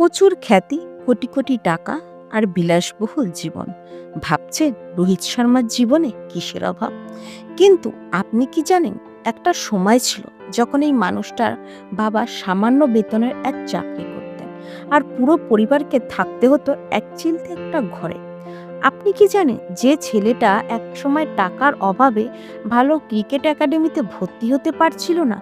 প্রচুর খ্যাতি, কোটি কোটি টাকা আর বিলাসবহুল জীবন। ভাবছেন রোহিত শর্মার জীবনে কিসের অভাব? কিন্তু আপনি কি জানেন, একটা সময় ছিল যখন এই মানুষটার বাবা সামান্য বেতনের এক চাকরি করতেন আর পুরো পরিবারকে থাকতে হতো এক চিলতে একটা ঘরে। আপনি কি জানেন, যে ছেলেটা এক সময় টাকার অভাবে ভালো ক্রিকেট একাডেমিতে ভর্তি হতে পারছিল না,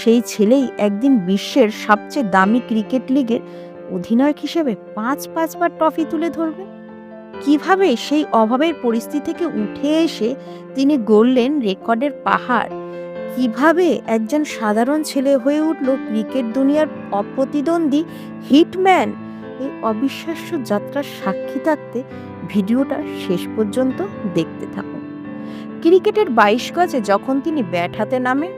সেই ছেলেই একদিন বিশ্বের সবচেয়ে দামি ক্রিকেট লিগের অধিনায়ক হিসেবে পাঁচ পাঁচবার ট্রফি তুলে ধরবে? কীভাবে সেই অভাবের পরিস্থিতি থেকে উঠে এসে তিনি গড়লেন রেকর্ডের পাহাড়? কীভাবে একজন সাধারণ ছেলে হয়ে উঠল ক্রিকেট দুনিয়ার অপ্রতিদ্বন্দ্বী হিটম্যান? এই অবিশ্বাস্য যাত্রার সাক্ষী থাকতে ভিডিওটা শেষ পর্যন্ত দেখতে থাকুন। ক্রিকেটের বাইশ গজে যখন তিনি ব্যাট হাতে নামে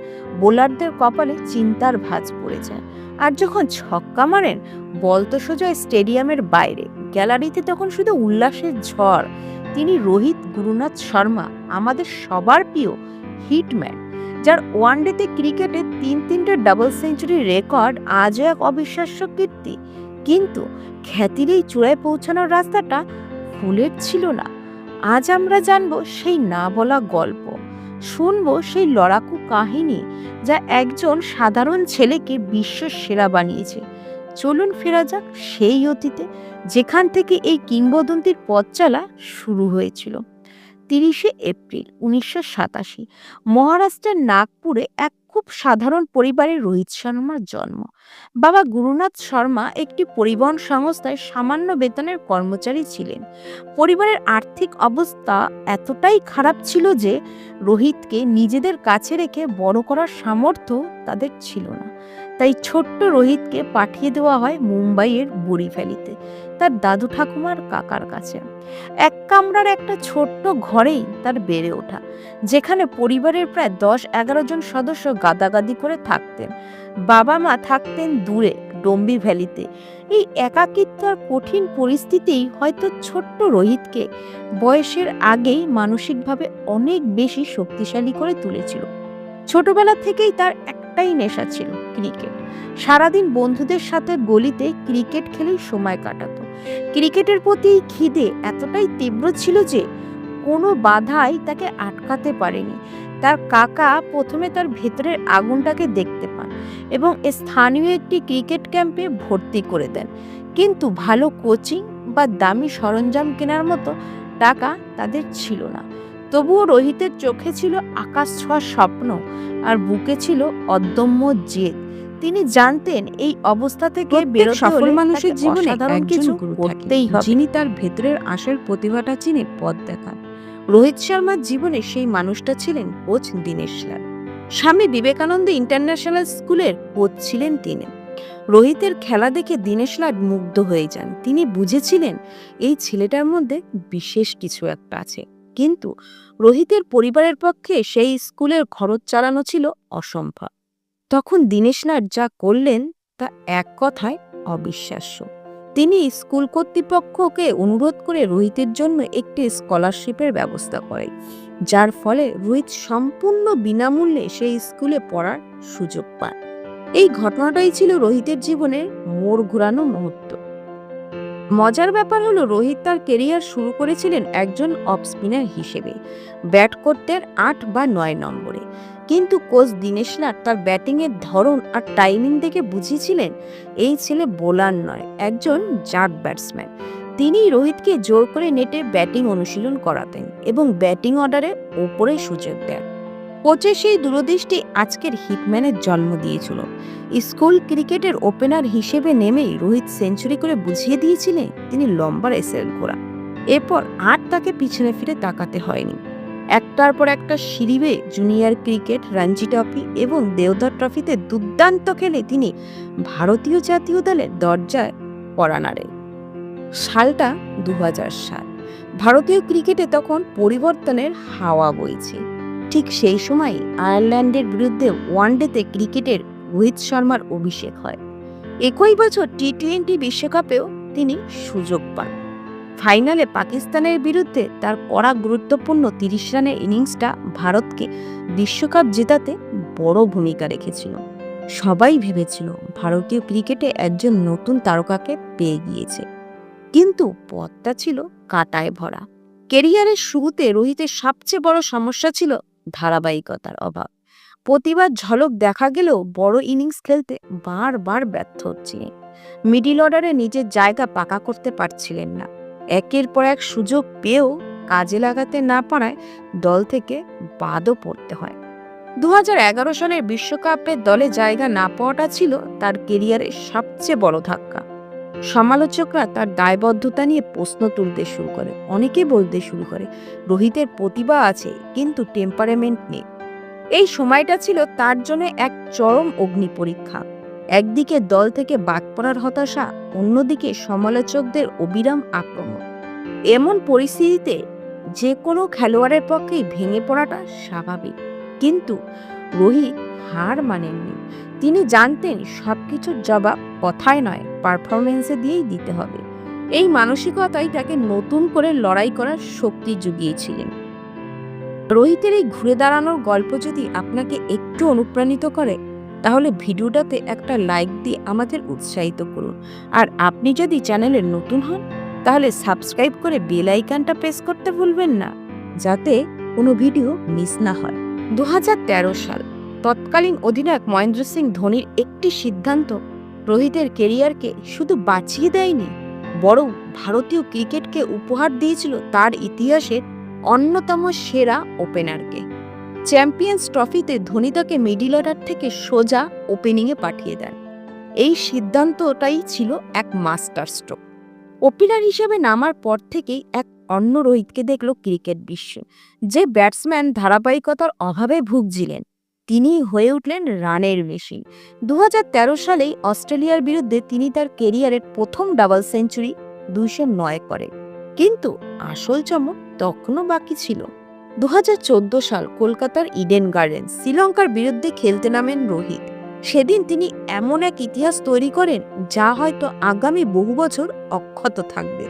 বোলারদের কপালে চিন্তার ভাঁজ পড়ে যায়। আর যখন ছক্কা মারেন, বল তো সোজা স্টেডিয়ামের বাইরে। গ্যালারিতে তখন শুধু উল্লাসের ঝড়। তিনি রোহিত, গুরুনাথ শর্মা, আমাদের সবার প্রিয় হিটম্যান, যার ওয়ানডেতে ক্রিকেটে তিন তিনটে ডাবল সেঞ্চুরি রেকর্ড, আজও এক অবিশ্বাস্য কীর্তি। কিন্তু খ্যাতির এই চূড়ায় পৌঁছানোর রাস্তাটা ফুলের ছিল না। আজ আমরা জানব সেই না বলা গল্প। শুনব সেই লড়াকু কাহিনী যা একজন সাধারণ ছেলেকে বিশ্ব সেরা বানিয়েছে। চলুন ফেরা যাক সেই অতীতে, যেখান থেকে এই কিংবদন্তির পথ চলা শুরু হয়েছিল। তিরিশে এপ্রিল উনিশশো সাতাশি। মহারাষ্ট্রের নাগপুরে এক খুব সাধারণ পরিবারে রোহিত শর্মার জন্ম। বাবা গুরুনাথ শর্মা একটি পরিবহন সংস্থায় সামান্য বেতনের কর্মচারী ছিলেন। পরিবারের আর্থিক অবস্থা এতটাই খারাপ ছিল যে রোহিতকে নিজেদের কাছে রেখে বড় করার সামর্থ্য তাদের ছিল না। তাই ছোট্ট রোহিতকে পাঠিয়ে দেওয়া হয় মুম্বাইয়ের বুড়িভ্যালিতে তার দাদু ঠাকুমার কাকার কাছে। এক কামরার একটা ছোট্ট ঘরেই তার বেড়ে ওঠা, যেখানে পরিবারের প্রায় দশ এগারো জন সদস্য গাদাগাদি করে থাকতেন। বাবা মা থাকতেন দূরে, ডম্বি ভ্যালিতে। এই একাকিত্ব আর কঠিন পরিস্থিতিই হয়তো ছোট্ট রোহিতকে বয়সের আগেই মানসিকভাবে অনেক বেশি শক্তিশালী করে তুলেছিল। ছোটবেলা থেকেই তার একটাই নেশা ছিল ক্রিকেট। সারাদিন বন্ধুদের সাথে গলিতে ক্রিকেট খেলেই সময় কাটাতো। ক্রিকেটের প্রতি এই খিদে এতটাই তীব্র ছিল যে কোনো বাধাই তাকে আটকাতে পারেনি। তার কাকা প্রথমে তার ভেতরের আগুনটাকে দেখতে পান এবং স্থানীয় একটি ক্রিকেট ক্যাম্পে ভর্তি করে দেন। কিন্তু ভালো কোচিং বা দামি সরঞ্জাম কেনার মতো টাকা তাদের ছিল না। তবুও রোহিতের চোখে ছিল আকাশ ছোঁয়ার স্বপ্ন আর বুকে ছিল অদম্য জেদ। তিনি জানতেন এই অবস্থা থেকে বেরোতে সফল মানুষের জীবনে কিছু করতেই হবে। যিনি তার ভেতরের আশার প্রতিভাটা চিনে পথ দেখান। রোহিত শর্মার জীবনে সেই মানুষটা ছিলেন কোচ দীনেশ লাল। স্বামী বিবেকানন্দ ইন্টারন্যাশনাল স্কুলের কোচ ছিলেন তিনি। রোহিতের খেলা দেখে দীনেশ লাল মুগ্ধ হয়ে যান। তিনি বুঝেছিলেন এই ছেলেটার মধ্যে বিশেষ কিছু একটা আছে। কিন্তু রোহিতের পরিবারের পক্ষে সেই স্কুলের খরচ চালানো ছিল অসম্ভব। তখন দীনেশ নাথ যা করলেন তা এক কথায় অবিশ্বাস্য। তিনি স্কুল কর্তৃপক্ষকে অনুরোধ করে রোহিতের জন্য একটি স্কলারশিপের ব্যবস্থা করেন, যার ফলে রোহিত সম্পূর্ণ বিনামূল্যে সেই স্কুলে পড়ার সুযোগ পান। এই ঘটনাটাই ছিল রোহিতের জীবনের মোড় ঘুরানো মুহূর্ত। মজার ব্যাপার হলো রোহিত তার কেরিয়ার শুরু করেছিলেন একজন অফ স্পিনার হিসেবে, ব্যাট করতেন আট বা নয় নম্বরে। কিন্তু কোচ দীনেশ নাথ তার ব্যাটিংয়ের ধরন আর টাইমিং দেখে বুঝিয়েছিলেন, এই ছেলে বোলার নয়, একজন জাট ব্যাটসম্যান তিনি রোহিতকে জোর করে নেটে ব্যাটিং অনুশীলন করাতেন এবং ব্যাটিং অর্ডারে ওপরে সুযোগ দেন। কোচের সেই দূরদৃষ্টি আজকের হিটম্যানের জন্ম দিয়েছিল। স্কুল ক্রিকেটের ওপেনার হিসেবে নেমেই রোহিত সেঞ্চুরি করে বুঝিয়ে দিয়েছিলেন, তিনি লম্বা রেসের ঘোড়া। এরপর আর তাকে পিছনে ফিরে তাকাতে হয়নি। একটার পর একটা সিঁড়িবে জুনিয়র ক্রিকেট, রঞ্জি ট্রফি এবং দেওধর ট্রফিতে দুর্দান্ত খেলে তিনি ভারতীয় জাতীয় দলের দরজায় পড়া নাড়েন সালটা দু সাল ভারতীয় ক্রিকেটে তখন পরিবর্তনের হাওয়া বইছে। ঠিক সেই সময় আয়ারল্যান্ডের বিরুদ্ধে ওয়ানডেতে ক্রিকেটের রোহিত শর্মার অভিষেক হয়। একই বছর টি টোয়েন্টি বিশ্বকাপেও তিনি সুযোগ পান। ফাইনালে পাকিস্তানের বিরুদ্ধে তার কড়া গুরুত্বপূর্ণ তিরিশ রানের ইনিংসটা ভারতকে বিশ্বকাপ জেতাতে বড় ভূমিকা রেখেছিল। সবাই ভেবেছিল ভারতীয় ক্রিকেটে একজন নতুন তারকাকে পেয়ে গিয়েছে। কিন্তু পথটা ছিল কাটায় ভরা। কেরিয়ারের শুরুতে রোহিতের সবচেয়ে বড় সমস্যা ছিল ধারাবাহিকতার অভাব। প্রতিবার ঝলক দেখা গেলেও বড় ইনিংস খেলতে বারবার ব্যর্থ হচ্ছিলেন। মিডিল অর্ডারে নিজের জায়গা পাকা করতে পারছিলেন না। একের পর এক সুযোগ পেয়েও কাজে লাগাতে না পারায় দল থেকে বাদও পড়তে হয়। দু হাজার এগারো সালের বিশ্বকাপে দলে জায়গা না পাওয়াটা ছিল তার কেরিয়ারের সবচেয়ে বড় ধাক্কা। সমালোচকরা তার দায়বদ্ধতা নিয়ে প্রশ্ন তুলতে শুরু করে, অনেকে বলতে শুরু করে, রোহিতের প্রতিভা আছে, কিন্তু টেম্পারামেন্ট নেই। এই সময়টা ছিল তার জন্য এক চরম অগ্নি পরীক্ষা। একদিকে দল থেকে বাদ পড়ার হতাশা, অন্যদিকে সমালোচকদের অবিরাম আক্রমণ। এমন পরিস্থিতিতে যে কোনো খেলোয়াড়ের পক্ষেই ভেঙে পড়াটা স্বাভাবিক। কিন্তু রোহিত হার মানেননি। তিনি জানতেন সবকিছুর জবাব কথায় নয় পারফরমেন্সে দিয়েই দিতে হবে। এই মানসিকতাই তাকে নতুন করে লড়াই করার শক্তি জুগিয়েছিলেন। রোহিতের এই ঘুরে দাঁড়ানোর গল্প যদি আপনাকে একটু অনুপ্রাণিত করে তাহলে ভিডিওটাতে একটা লাইক দিয়ে আমাদের উৎসাহিত করুন। আর আপনি যদি চ্যানেলে নতুন হন, তাহলে সাবস্ক্রাইব করে বেল আইকনটা প্রেস করতে ভুলবেন না, যাতে কোনো ভিডিও মিস না হয়। দু হাজার তেরো সাল, তৎকালীন অধিনায়ক মহেন্দ্র সিং ধোনির একটি সিদ্ধান্ত, রোহিতের কেরিয়ারকে শুধু বাঁচিয়ে দেয়নি, বরং ভারতীয় ক্রিকেটকে উপহার দিয়েছিল তার ইতিহাসের অন্যতম সেরা ওপেনারকে চ্যাম্পিয়ন্স ট্রফিতে ধোনি তাকে মিডিল অর্ডার থেকে সোজা ওপেনিংয়ে পাঠিয়ে দেন। এই সিদ্ধান্তটাই ছিল এক মাস্টার স্ট্রোক। ওপেনার হিসেবে নামার পর থেকেই এক অন্য রোহিতকে দেখল ক্রিকেট বিশ্ব। যে ব্যাটসম্যান ধারাবাহিকতার অভাবে ভুগছিলেন তিনি হয়ে উঠলেন রানের মেশিন। দু হাজার তেরো সালেই অস্ট্রেলিয়ার বিরুদ্ধে তিনি তার কেরিয়ারের প্রথম ডাবল সেঞ্চুরি দুইশো নয় করে। কিন্তু আসল চমক তখনও বাকি ছিল। দু হাজার চোদ্দ সাল কলকাতার ইডেন গার্ডেন শ্রীলঙ্কার বিরুদ্ধে খেলতে নামেন রোহিত। সেদিন তিনি এমন এক ইতিহাস তৈরি করেন যা হয়তো আগামী বহু বছর অক্ষত থাকবে।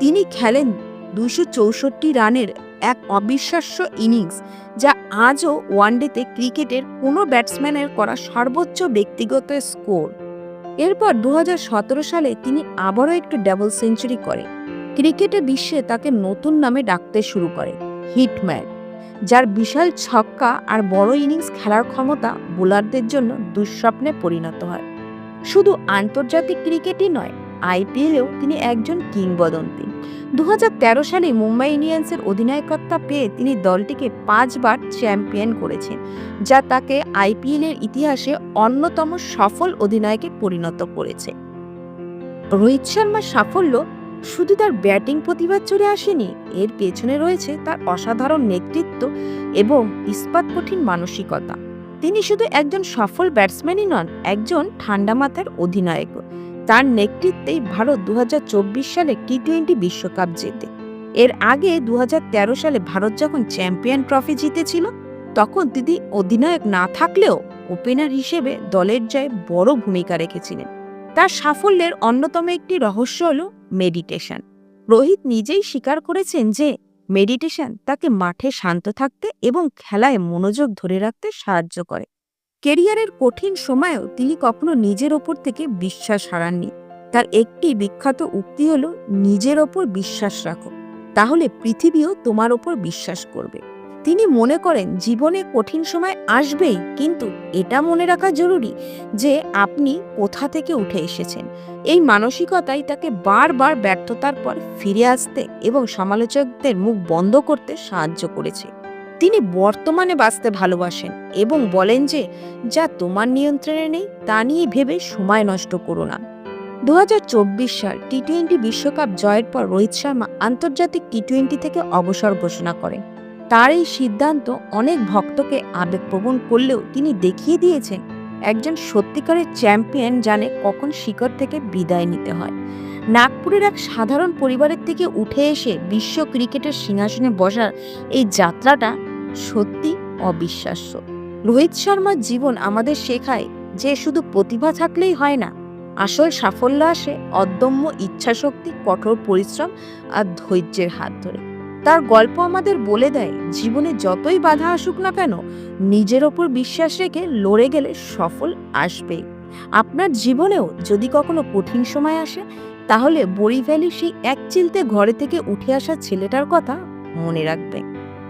তিনি খেলেন দুশো চৌষট্টি রানের এক অবিশ্বাস্য ইনিংস যা আজও ওয়ানডেতে ক্রিকেটের কোনো ব্যাটসম্যানের করা সর্বোচ্চ ব্যক্তিগত স্কোর। এরপর দু হাজার সতেরো সালে তিনি আবারও একটু ডাবল সেঞ্চুরি করে। ক্রিকেটে বিশ্বে তাকে নতুন নামে ডাকতে শুরু করে। হিটম্যান, যার বিশাল ছক্কা আর বড় ইনিংস খেলার ক্ষমতা বোলারদের জন্য দুঃস্বপ্নে পরিণত হয়। শুধু আন্তর্জাতিক ক্রিকেটই নয় আইপিএলেও তিনি একজন কিংবদন্তি। দু হাজার তেরো সালে মুম্বাই ইন্ডিয়ান্সের অধিনায়কত্ব পেয়ে তিনি দলটিকে পাঁচবার চ্যাম্পিয়ন করেছেন, যা তাকে আইপিএলের ইতিহাসে অন্যতম সফল অধিনায়কে পরিণত করেছে। রোহিত শর্মার সাফল্য শুধু তার ব্যাটিং প্রতিভা চলে আসেনি, এর পেছনে রয়েছে তার অসাধারণ নেতৃত্ব এবং ইস্পাত কঠিন মানসিকতা। তিনি শুধু একজন সফল ব্যাটসম্যানই নন, একজন ঠান্ডা মাথার অধিনায়ক তার নেতৃত্বেই ভারত দু হাজার চব্বিশ সালে টি টোয়েন্টি বিশ্বকাপ জেতে। এর আগে দু হাজার তেরো সালে ভারত যখন চ্যাম্পিয়ন ট্রফি জিতেছিল, তখন তিনি অধিনায়ক না থাকলেও ওপেনার হিসেবে দলের জয়ে বড় ভূমিকা রেখেছিলেন। তার সাফল্যের অন্যতম একটি রহস্য হল মেডিটেশন রোহিত নিজেই স্বীকার করেছেন যে মেডিটেশন তাকে মাঠে শান্ত থাকতে এবং খেলায় মনোযোগ ধরে রাখতে সাহায্য করে। কেরিয়ারের কঠিন সময়েও তিনি কখনো নিজের ওপর থেকে বিশ্বাস হারাননি। তার একটি বিখ্যাত উক্তি হল, নিজের ওপর বিশ্বাস রাখো, তাহলে পৃথিবীও তোমার ওপর বিশ্বাস করবে। তিনি মনে করেন জীবনে কঠিন সময় আসবেই, কিন্তু এটা মনে রাখা জরুরি যে আপনি কোথা থেকে উঠে এসেছেন। এই মানসিকতাই তাকে বারবার ব্যর্থতার পর ফিরে আসতে এবং সমালোচকদের মুখ বন্ধ করতে সাহায্য করেছে। তিনি বর্তমানে বাঁচতে ভালোবাসেন এবং বলেন যে, যা তোমার নিয়ন্ত্রণে নেই, তা নিয়ে ভেবে সময় নষ্ট করো না। দু হাজার চব্বিশ সাল টি টোয়েন্টি বিশ্বকাপ জয়ের পর রোহিত শর্মা আন্তর্জাতিক টি টোয়েন্টি থেকে অবসর ঘোষণা করেন। তার এই সিদ্ধান্ত অনেক ভক্তকে আবেগপ্রবণ করলেও তিনি দেখিয়ে দিয়েছেন, একজন সত্যিকারের চ্যাম্পিয়ন জানে কখন শিকড় থেকে বিদায় নিতে হয়। নাগপুরের এক সাধারণ পরিবারের থেকে উঠে এসে বিশ্ব ক্রিকেটের সিংহাসনে বসার এই যাত্রাটা সত্যি অবিশ্বাস্য। রোহিত শর্মার জীবন আমাদের শেখায় যে শুধু প্রতিভা থাকলেই হয় না, আসল সাফল্য আসে অদম্য ইচ্ছাশক্তি, কঠোর পরিশ্রম আর ধৈর্যের হাত ধরে। তার গল্প আমাদের বলে দেয়, জীবনে যতই বাধা আসুক না কেন, নিজের ওপর বিশ্বাস রেখে লড়ে গেলে সফল আসবে। আপনার জীবনেও যদি কখনো কঠিন সময় আসে, তাহলে বড়ি ভ্যালি সেই এক চিলতে ঘরে থেকে উঠে আসা ছেলেটার কথা মনে রাখবেন।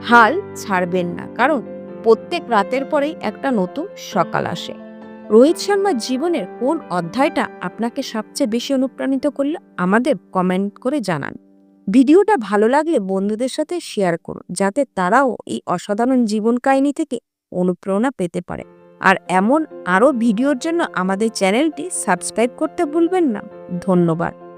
হাল ছাড়বেন না, কারণ প্রত্যেক রাতের পরেই একটা নতুন সকাল আসে। রোহিত শর্মার জীবনের কোন অধ্যায়টা আপনাকে সবচেয়ে বেশি অনুপ্রাণিত করল, আমাদের কমেন্ট করে জানান। ভিডিওটা ভালো লাগলে বন্ধুদের সাথে শেয়ার করুন, যাতে তারাও এই অসাধারণ জীবন কাহিনী থেকে অনুপ্রেরণা পেতে পারে। আর এমন আরও ভিডিওর জন্য আমাদের চ্যানেলটি সাবস্ক্রাইব করতে ভুলবেন না। ধন্যবাদ।